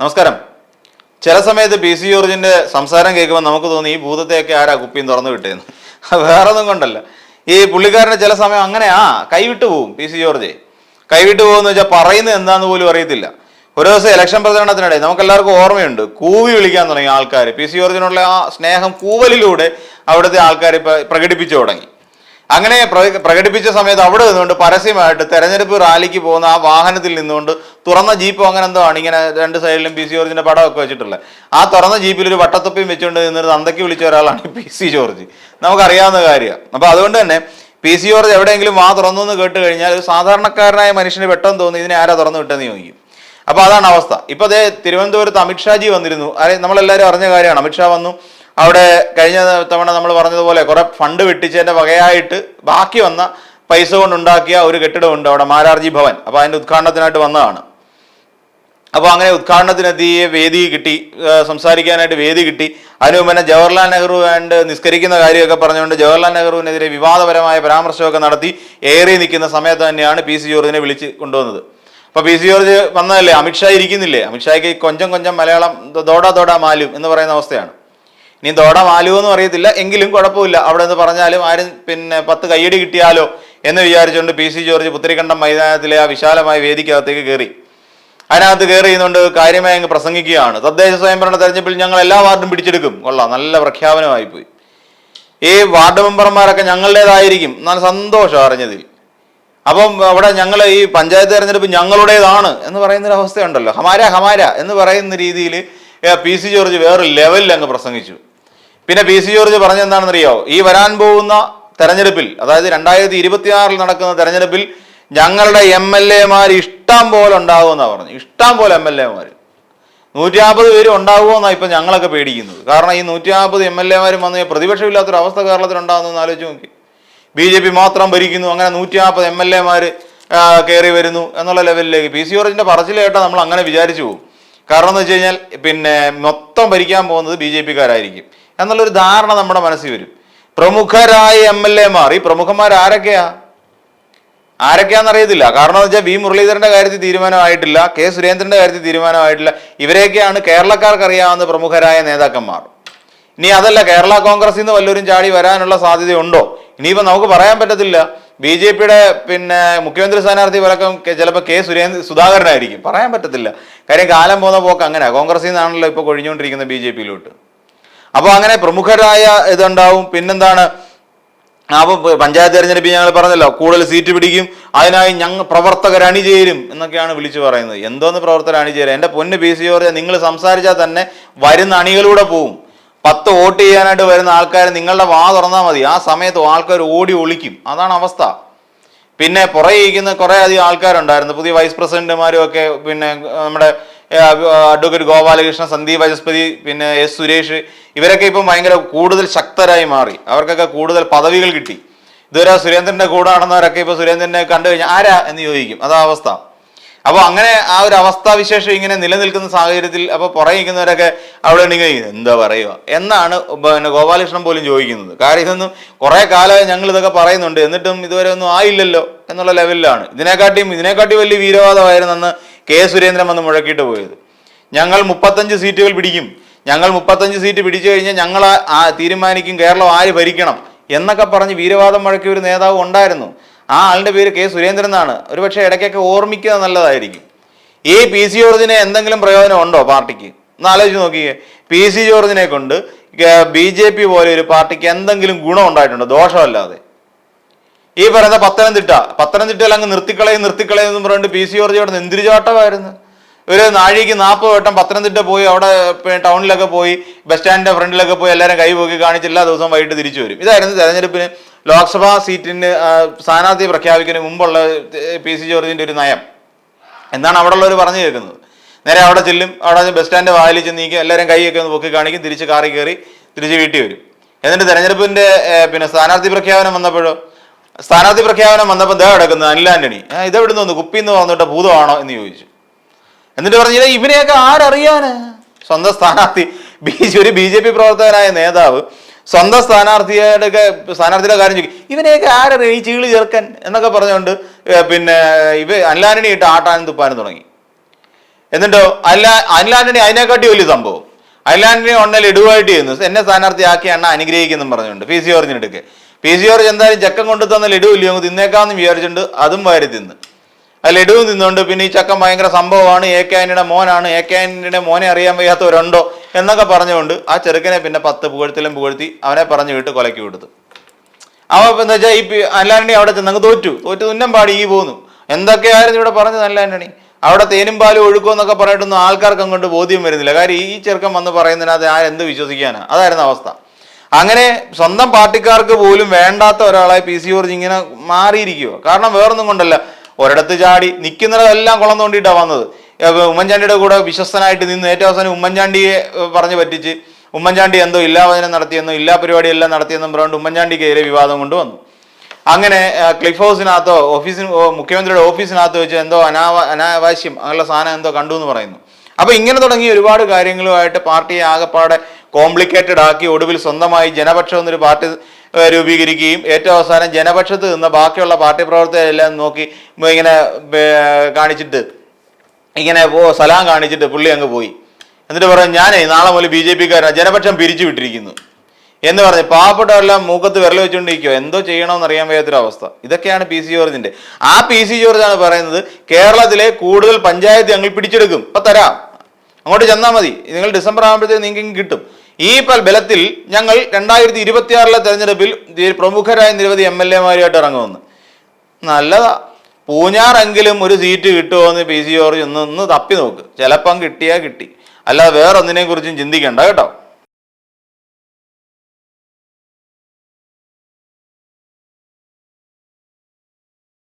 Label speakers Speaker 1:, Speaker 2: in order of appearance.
Speaker 1: നമസ്കാരം. ചില സമയത്ത് പി സി ജോർജിന്റെ സംസാരം കേൾക്കുമ്പോൾ നമുക്ക് തോന്നി ഈ ഭൂതത്തെയൊക്കെ ആരാ കുപ്പിയും തുറന്നു വിട്ടേന്ന്. വേറെ ഒന്നും കൊണ്ടല്ല. ഈ പുള്ളിക്കാരന്റെ ചില സമയം അങ്ങനെ ആ കൈവിട്ടു പോവും പി സി ജോർജ്. കൈവിട്ട് പോകുന്ന വെച്ചാൽ പറയുന്നത് എന്താന്ന് പോലും അറിയത്തില്ല. ഒരു ദിവസം ഇലക്ഷൻ പ്രചരണത്തിനിടെ നമുക്ക് എല്ലാവർക്കും ഓർമ്മയുണ്ട് കൂവി വിളിക്കാൻ തുടങ്ങി ആൾക്കാർ പി സി ജോർജിനുള്ള ആ സ്നേഹം കൂവലിലൂടെ അവിടുത്തെ ആൾക്കാർ പ്രകടിപ്പിച്ചു തുടങ്ങി. അങ്ങനെ പ്ര- പ്രകടിപ്പിച്ച സമയത്ത് അവിടെ നിന്നുകൊണ്ട് പരസ്യമായിട്ട് തെരഞ്ഞെടുപ്പ് റാലിക്ക് പോകുന്ന ആ വാഹനത്തിൽ നിന്നുകൊണ്ട് തുറന്ന ജീപ്പ് അങ്ങനെ എന്തോ ആണ്. ഇങ്ങനെ രണ്ട് സൈഡിലും പി സി ജോർജിന്റെ പടമൊക്കെ വെച്ചിട്ടുള്ളത്. ആ തുറന്ന ജീപ്പിൽ ഒരു വട്ടത്തൊപ്പിയും വെച്ചുകൊണ്ട് നിന്നൊരു തന്തയ്ക്ക് വിളിച്ച ഒരാളാണ് പി സി ജോർജ്. നമുക്കറിയാവുന്ന കാര്യമാണ് അപ്പൊ അതുകൊണ്ട് തന്നെ പി സി ജോർജ് എവിടെയെങ്കിലും വാ തുറന്നു എന്ന് കേട്ട് കഴിഞ്ഞാൽ ഒരു സാധാരണക്കാരനായ മനുഷ്യന് പെട്ടെന്ന് തോന്നി ഇതിനെ ആരാ തുറന്നു വിട്ടെന്ന് ചോദിക്കും. അപ്പൊ അതാണ് അവസ്ഥ. ഇപ്പൊ അതേ തിരുവനന്തപുരത്ത് അമിത്ഷാജി വന്നിരുന്നു. നമ്മളെല്ലാവരും അറിഞ്ഞ കാര്യമാണ്. അമിത്ഷാ വന്നു. അവിടെ കഴിഞ്ഞ തവണ നമ്മൾ പറഞ്ഞതുപോലെ കുറെ ഫണ്ട് വെട്ടിച്ചതിന്റെ വകയായിട്ട് ബാക്കി വന്ന പൈസ കൊണ്ടുണ്ടാക്കിയ ഒരു കെട്ടിടമുണ്ട് അവിടെ മാരാർജി ഭവൻ. അപ്പോൾ അതിന്റെ ഉദ്ഘാടനത്തിനായിട്ട് വന്നതാണ്. അപ്പോൾ അങ്ങനെ ഉദ്ഘാടനത്തിനെത്തിയ വേദി കിട്ടി സംസാരിക്കാനായിട്ട് വേദി കിട്ടി. അതിനു മുമ്പ് ജവഹർലാൽ നെഹ്റു ആൻഡ് നിസ്കരിക്കുന്ന കാര്യമൊക്കെ പറഞ്ഞുകൊണ്ട് ജവഹർലാൽ നെഹ്റുവിനെതിരെ വിവാദപരമായ പരാമർശമൊക്കെ നടത്തി ഏറി നിൽക്കുന്ന സമയത്ത് തന്നെയാണ് പി സി ജോർജിനെ വിളിച്ച് കൊണ്ടുവന്നത്. അപ്പോൾ പി സി ജോർജ് വന്നതല്ലേ? അമിത്ഷാ ഇരിക്കുന്നില്ലേ? അമിത്ഷായ്ക്ക് കൊഞ്ചം കൊഞ്ചം മലയാളം ദോടാ ദോടാ മാലും എന്ന് പറയുന്ന അവസ്ഥയാണ്. ഇനി ദോട എന്ന് അറിയത്തില്ല എങ്കിലും കുഴപ്പമില്ല. അവിടെ നിന്ന് പറഞ്ഞാലും ആരും പിന്നെ പത്ത് കയ്യടി കിട്ടിയാലോ എന്ന് വിചാരിച്ചുകൊണ്ട് പി സി ജോർജ് പുത്തരിക്കണ്ടം മൈതാനത്തിലെ ആ വിശാലമായ വേദിക്കകത്തേക്ക് കയറി. അതിനകത്ത് കയറി ചെയ്യുന്നുണ്ട് കാര്യമായി അങ്ങ് പ്രസംഗിക്കുകയാണ്. തദ്ദേശ സ്വയംഭരണ തെരഞ്ഞെടുപ്പിൽ ഞങ്ങൾ എല്ലാ വാർഡും പിടിച്ചെടുക്കും. കൊള്ളാം. നല്ല പ്രഖ്യാപനമായി പോയി ഈ വാർഡ് മെമ്പർമാരൊക്കെ ഞങ്ങളുടേതായിരിക്കും. നല്ല സന്തോഷം അറിഞ്ഞതിൽ. അപ്പം അവിടെ ഞങ്ങൾ ഈ പഞ്ചായത്ത് തെരഞ്ഞെടുപ്പ് ഞങ്ങളുടേതാണ് എന്ന് പറയുന്നൊരു അവസ്ഥയുണ്ടല്ലോ. ഹമാര ഹമാര എന്ന് പറയുന്ന രീതിയിൽ പി സി ജോർജ് വേറൊരു ലെവലിൽ അങ്ങ് പ്രസംഗിച്ചു. പിന്നെ പി സി ജോർജ് പറഞ്ഞെന്താണെന്നറിയോ ഈ വരാൻ പോകുന്ന തെരഞ്ഞെടുപ്പിൽ അതായത് രണ്ടായിരത്തി ഇരുപത്തിയാറിൽ നടക്കുന്ന തെരഞ്ഞെടുപ്പിൽ ഞങ്ങളുടെ എം എൽ എമാർ ഇഷ്ടം പോലെ ഉണ്ടാകുമെന്നാണ് പറഞ്ഞു ഇഷ്ടം പോലെ എം എൽ എമാർ നൂറ്റി നാൽപ്പത് പേര് ഉണ്ടാകുമോന്നാണ് ഇപ്പം ഞങ്ങളൊക്കെ പേടിക്കുന്നത്. കാരണം ഈ നൂറ്റി നാൽപ്പത് എം എൽ എമാരും വന്ന് പ്രതിപക്ഷമില്ലാത്തൊരു അവസ്ഥ കേരളത്തിൽ ഉണ്ടാകുന്നതെന്ന് ആലോചിച്ച് നോക്കി. ബി ജെ പി മാത്രം ഭരിക്കുന്നു അങ്ങനെ നൂറ്റി നാൽപ്പത് എം എൽ എമാർ കയറി വരുന്നു എന്നുള്ള ലെവലിലേക്ക്. പി സി ഓറിന്റെ പറച്ചിൽ കേട്ടാൽ നമ്മൾ അങ്ങനെ വിചാരിച്ചു പോകും. കാരണം എന്ന് വെച്ച് കഴിഞ്ഞാൽ പിന്നെ മൊത്തം ഭരിക്കാൻ പോകുന്നത് ബി ജെ പിക്കാരായിരിക്കും. എന്നുള്ളൊരു ധാരണ നമ്മുടെ മനസ്സിൽ വരും. പ്രമുഖരായ എം എൽ എമാർ ഈ പ്രമുഖന്മാർ ആരൊക്കെയാ? ആരൊക്കെയാണെന്ന് അറിയത്തില്ല കാരണം എന്ന് വെച്ചാൽ വി മുരളീധരന്റെ കാര്യത്തിൽ തീരുമാനമായിട്ടില്ല കെ സുരേന്ദ്രന്റെ കാര്യത്തിൽ തീരുമാനമായിട്ടില്ല. ഇവരെയൊക്കെയാണ് കേരളക്കാർക്ക് അറിയാവുന്ന പ്രമുഖരായ നേതാക്കന്മാർ. ഇനി അതല്ല കേരള കോൺഗ്രസിൽ നിന്ന് വല്ലവരും ചാടി വരാനുള്ള സാധ്യതയുണ്ടോ? ഇനിയിപ്പോൾ നമുക്ക് പറയാൻ പറ്റത്തില്ല. ബി ജെ പിയുടെ പിന്നെ മുഖ്യമന്ത്രി സ്ഥാനാർത്ഥി വിലക്കം ചിലപ്പോൾ കെ സുരേന്ദ്ര സുധാകരനായിരിക്കും. പറയാൻ പറ്റത്തില്ല. കാര്യം കാലം പോകുന്ന പോക്ക് അങ്ങനെ കോൺഗ്രസിൽ നിന്നാണല്ലോ ഇപ്പോൾ കൊഴിഞ്ഞുകൊണ്ടിരിക്കുന്നത് ബി ജെ പിയിലോട്ട്. അപ്പോൾ അങ്ങനെ പ്രമുഖരായ ഇതുണ്ടാവും. പിന്നെന്താണ്? അപ്പോൾ പഞ്ചായത്ത് തെരഞ്ഞെടുപ്പ് ഞങ്ങൾ പറഞ്ഞല്ലോ കൂടുതൽ സീറ്റ് പിടിക്കും അതിനായി ഞങ്ങൾ പ്രവർത്തകർ അണിചേരും എന്നൊക്കെയാണ് വിളിച്ചു പറയുന്നത്. എന്തോന്ന് പ്രവർത്തകർ അണിചേരും എന്റെ പൊന്ന് പി സി ജോർജ് നിങ്ങൾ സംസാരിച്ചാൽ തന്നെ വരുന്ന അണികളിലൂടെ പോവും. പത്ത് വോട്ട് ചെയ്യാനായിട്ട് വരുന്ന ആൾക്കാർ നിങ്ങളുടെ വാ തുറന്നാൽ മതി. ആ സമയത്ത് ആൾക്കാർ ഓടി ഒളിക്കും. അതാണ് അവസ്ഥ. പിന്നെ പുറകെ ഇരിക്കുന്ന കുറേ അധികം ആൾക്കാരുണ്ടായിരുന്നു. പുതിയ വൈസ് പ്രസിഡന്റുമാരും ഒക്കെ പിന്നെ നമ്മുടെ അഡ്വക്കേറ്റ് ഗോപാലകൃഷ്ണൻ സന്ദീപ് വചസ്പതി പിന്നെ എസ് സുരേഷ് ഇവരൊക്കെ ഇപ്പം ഭയങ്കര കൂടുതൽ ശക്തരായി മാറി. അവർക്കൊക്കെ കൂടുതൽ പദവികൾ കിട്ടി. ഇതുവരെ സുരേന്ദ്രന്റെ കൂടെ നടന്നവരൊക്കെ ഇപ്പൊ സുരേന്ദ്രനെ കണ്ടു കഴിഞ്ഞാൽ ആരാ എന്ന് ചോദിക്കും. അതാ അവസ്ഥ. അപ്പോൾ അങ്ങനെ ആ ഒരു അവസ്ഥാവിശേഷം ഇങ്ങനെ നിലനിൽക്കുന്ന സാഹചര്യത്തിൽ അപ്പോൾ പുറകെ നിൽക്കുന്നവരൊക്കെ അവിടെ ഉണ്ടെങ്കിൽ എന്താ പറയുക? എന്നാണ് പിന്നെ ഗോപാലകൃഷ്ണൻ പോലും ചോദിക്കുന്നത്. കാര്യം ഇതൊന്നും കുറേ കാലമായി ഞങ്ങൾ ഇതൊക്കെ പറയുന്നുണ്ട്. എന്നിട്ടും ഇതുവരെ ഒന്നും ആയില്ലല്ലോ എന്നുള്ള ലെവലിലാണ് ഇതിനെക്കാട്ടിയും ഇതിനെക്കാട്ടി വലിയ വീരവാദമായിരുന്നു അന്ന് കെ സുരേന്ദ്രൻ വന്ന് മുഴക്കിയിട്ട് പോയത്. ഞങ്ങൾ മുപ്പത്തഞ്ച് സീറ്റുകൾ പിടിക്കും. ഞങ്ങൾ മുപ്പത്തഞ്ച് സീറ്റ് പിടിച്ചു കഴിഞ്ഞാൽ ഞങ്ങൾ ആ തീരുമാനിക്കും കേരളം ആര് ഭരിക്കണം എന്നൊക്കെ പറഞ്ഞ് വീരവാദം മുഴക്കിയ ഒരു നേതാവ് ഉണ്ടായിരുന്നു. ആ ആളുടെ പേര് കെ സുരേന്ദ്രൻ എന്നാണ്. ഒരുപക്ഷെ ഇടയ്ക്കൊക്കെ ഓർമ്മിക്കുക നല്ലതായിരിക്കും. ഈ പി സി ജോർജിന് എന്തെങ്കിലും പ്രയോജനം ഉണ്ടോ പാർട്ടിക്ക്? ഒന്ന് ആലോചിച്ച് നോക്കിയേ. പി സി ജോർജിനെ കൊണ്ട് ബി ജെ പി പോലെ ഒരു പാർട്ടിക്ക് എന്തെങ്കിലും ഗുണം ഉണ്ടായിട്ടുണ്ടോ? ദോഷമല്ലാതെ. ഈ പറയുന്ന പത്തനംതിട്ട പത്തനംതിട്ടയിൽ അങ്ങ് നിർത്തിക്കളയും നിർത്തിക്കളയും എന്ന് പറഞ്ഞിട്ട് പി സി ജോർജ് അവിടെ ഒരു നാഴിക്ക് നാൽപ്പത് വട്ടം പത്തനംതിട്ട പോയി അവിടെ ടൗണിലൊക്കെ പോയി ബസ് സ്റ്റാൻഡിന്റെ ഫ്രണ്ടിലൊക്കെ പോയി എല്ലാവരും കൈ പോക്കി കാണിച്ച് എല്ലാ ദിവസവും വൈകിട്ട് തിരിച്ചു വരും. ഇതായിരുന്നു തെരഞ്ഞെടുപ്പിന് ലോക്സഭാ സീറ്റിന് സ്ഥാനാർത്ഥി പ്രഖ്യാപിക്കുന്നതിന് മുമ്പുള്ള പി സി ജോർജിന്റെ ഒരു നയം. എന്നാണ് അവിടെ ഉള്ളവർ പറഞ്ഞു കേൾക്കുന്നത്? നേരെ അവിടെ ചെല്ലും അവിടെ ബസ് സ്റ്റാൻഡ് വായിൽ ചെന്ന് നീക്കും എല്ലാവരും കൈയൊക്കെ ഒന്ന് പൊക്കി കാണിക്കും തിരിച്ച് കാറി കയറി തിരിച്ച് വീട്ടിൽ വരും. എന്നിട്ട് തെരഞ്ഞെടുപ്പിന്റെ ഏർ, പിന്നെ സ്ഥാനാർത്ഥി പ്രഖ്യാപനം വന്നപ്പോഴോ സ്ഥാനാർത്ഥി പ്രഖ്യാപനം വന്നപ്പോൾ ദേ കിടക്കുന്നത് അനിൽ "ആ, ഇതെവിടുന്ന് വന്നു? കുപ്പിന്ന് വന്നിട്ട് ഭൂതമാണോ എന്ന് ചോദിച്ചു. എന്നിട്ട് പറഞ്ഞില്ല ഇവനെയൊക്കെ ആരറിയാന്? സ്വന്തം സ്ഥാനാർത്ഥി ബി ഒരു ബി ജെ പി പ്രവർത്തകനായ നേതാവ് സ്വന്തം സ്ഥാനാർത്ഥിയുടെ സ്ഥാനാർത്ഥിയുടെ കാര്യം ചോദിക്കും ഇവനെയൊക്കെ ആരറിയാം? ഈ ചീളി ചേർക്കൻ എന്നൊക്കെ പറഞ്ഞുകൊണ്ട് പിന്നെ ഇവ അനിലാനണി ഇട്ട് ആട്ടാനും തുപ്പാനും തുടങ്ങി. എന്നിട്ടോ അല്ല അനിൽ ആന്റണി അതിനെക്കാട്ടി വലിയ സംഭവം. അനിൽ ഉണ്ണൽ ഇടുവായിട്ട് ചെയ്യുന്നു. എന്നെ സ്ഥാനാർത്ഥിയാക്കി അണ്ണ അനുഗ്രഹിക്കുന്നും പറഞ്ഞുകൊണ്ട് പി. സി. ഓറിഞ്ഞെടുക്ക് പി. സി. ഓർജ് എന്തായാലും ചക്കം കൊണ്ടു തന്ന ലഡു ഇല്ലയോ അങ്ങ് തിന്നേക്കാന്ന് വിചാരിച്ചിട്ടുണ്ട് അതും വാരി തിന്ന്. ആ ലഡുവും തിന്നുകൊണ്ട് പിന്നെ ഈ ചക്കം ഭയങ്കര സംഭവമാണ്. എ കെ ആന്റണിയുടെ മോനാണ്. എ കെ ആന്റണിയുടെ മോനെ അറിയാൻ വയ്യാത്തവരുണ്ടോ? എന്നൊക്കെ പറഞ്ഞുകൊണ്ട് ആ ചെറുക്കനെ പിന്നെ പത്ത് പുകഴ്ത്തിലും പുകഴ്ത്തി അവനെ പറഞ്ഞു വിട്ട് കൊലക്കി കൊടുത്തു അവ എന്താ വെച്ചാൽ ഈ അല്ലാണ്ടി അവിടെ ചെന്നങ്ങ് തോറ്റു. തോറ്റു തുന്നം പാടി ഈ പോന്നു. എന്തൊക്കെയായിരുന്നു ഇവിടെ പറഞ്ഞത് അല്ലാണ്ടണി അവിടെ തേനും പാലും ഒഴുക്കും എന്നൊക്കെ പറഞ്ഞിട്ടൊന്നും ആൾക്കാർക്ക് അങ്ങോട്ട് ബോധ്യം വരുന്നില്ല. കാര്യം ഈ ചെറുക്കൻ വന്ന് പറയുന്നതിനകത്ത് ആ എന്ത് അതായിരുന്നു അവസ്ഥ. അങ്ങനെ സ്വന്തം പാർട്ടിക്കാർക്ക് പോലും വേണ്ടാത്ത ഒരാളായി പി സി ജോർജ് ഇങ്ങനെ മാറിയിരിക്കുക കാരണം വേറൊന്നും കൊണ്ടല്ല. ഒരിടത്ത് ചാടി നിൽക്കുന്നിടത്തെല്ലാം കുളം തോണ്ടിയിട്ടാണ് വന്നത്. ഉമ്മൻചാണ്ടിയുടെ കൂടെ വിശ്വസ്തനായിട്ട് നിന്ന് ഏറ്റവും അവസാനം ഉമ്മൻചാണ്ടിയെ പറഞ്ഞു പറ്റിച്ച് ഉമ്മൻചാണ്ടി എന്തോ ഇല്ലാവചനം നടത്തിയെന്നോ ഇല്ലാ പരിപാടിയെല്ലാം നടത്തിയെന്നും പറഞ്ഞുകൊണ്ട് ഉമ്മൻചാണ്ടിക്കെതിരെ വിവാദം കൊണ്ടുവന്നു. അങ്ങനെ ക്ലിഫ് ഹൗസിനകത്തോ ഓഫീസിന് മുഖ്യമന്ത്രിയുടെ ഓഫീസിനകത്ത് വെച്ച് എന്തോ അനാവ അനാവശ്യം അങ്ങനെയുള്ള സാധനം എന്തോ കണ്ടു എന്ന് പറയുന്നു. അപ്പൊ ഇങ്ങനെ തുടങ്ങി ഒരുപാട് കാര്യങ്ങളുമായിട്ട് പാർട്ടിയെ ആകെപ്പാടെ കോംപ്ലിക്കേറ്റഡ് ആക്കി ഒടുവിൽ സ്വന്തമായി ജനപക്ഷം എന്നൊരു പാർട്ടി രൂപീകരിക്കുകയും ഏറ്റവും അവസാനം ജനപക്ഷത്ത് നിന്ന് ബാക്കിയുള്ള പാർട്ടി പ്രവർത്തകരെല്ലാം നോക്കി ഇങ്ങനെ കാണിച്ചിട്ട് ഇങ്ങനെ പോ സലാം കാണിച്ചിട്ട് പുള്ളി അങ്ങ് പോയി. എന്നിട്ട് പറഞ്ഞു ഞാനേ നാളെ മുതൽ ബി ജെ പിക്കാരനാണ് ജനപക്ഷം പിരിച്ചു വിട്ടിരിക്കുന്നു. എന്ന് പറഞ്ഞ് പാവപ്പെട്ടവരെല്ലാം മൂക്കത്ത് വിരൽ വെച്ചുകൊണ്ടിരിക്കുക എന്തോ ചെയ്യണമെന്ന് അറിയാൻ വയ്യാത്തൊരവസ്ഥ. ഇതൊക്കെയാണ് പി സി ജോർജിന്റെ. ആ പി സി ജോർജ് ആണ് പറയുന്നത് കേരളത്തിലെ കൂടുതൽ പഞ്ചായത്ത് ഞങ്ങൾ പിടിച്ചെടുക്കും. ഇപ്പൊ തരാം. അങ്ങോട്ട് ചെന്നാൽ മതി. നിങ്ങൾ ഡിസംബർ ആകുമ്പോഴത്തേക്ക് നിങ്ങൾക്ക് കിട്ടും. ഈ ബലത്തിൽ ഞങ്ങൾ രണ്ടായിരത്തി ഇരുപത്തിയാറിലെ തെരഞ്ഞെടുപ്പിൽ പ്രമുഖരായ നിരവധി എം എൽ എമാരുമായിട്ട് ഇറങ്ങുമെന്ന് നല്ലതാ. പൂഞ്ഞാറെങ്കിലും ഒരു സീറ്റ് കിട്ടുമോ എന്ന് പി സി ജോർജ് ഒന്ന് ഒന്ന് തപ്പി നോക്ക്. ചിലപ്പം കിട്ടിയാൽ കിട്ടി. അല്ലാതെ വേറെ ഒന്നിനെ കുറിച്ചും ചിന്തിക്കണ്ട കേട്ടോ.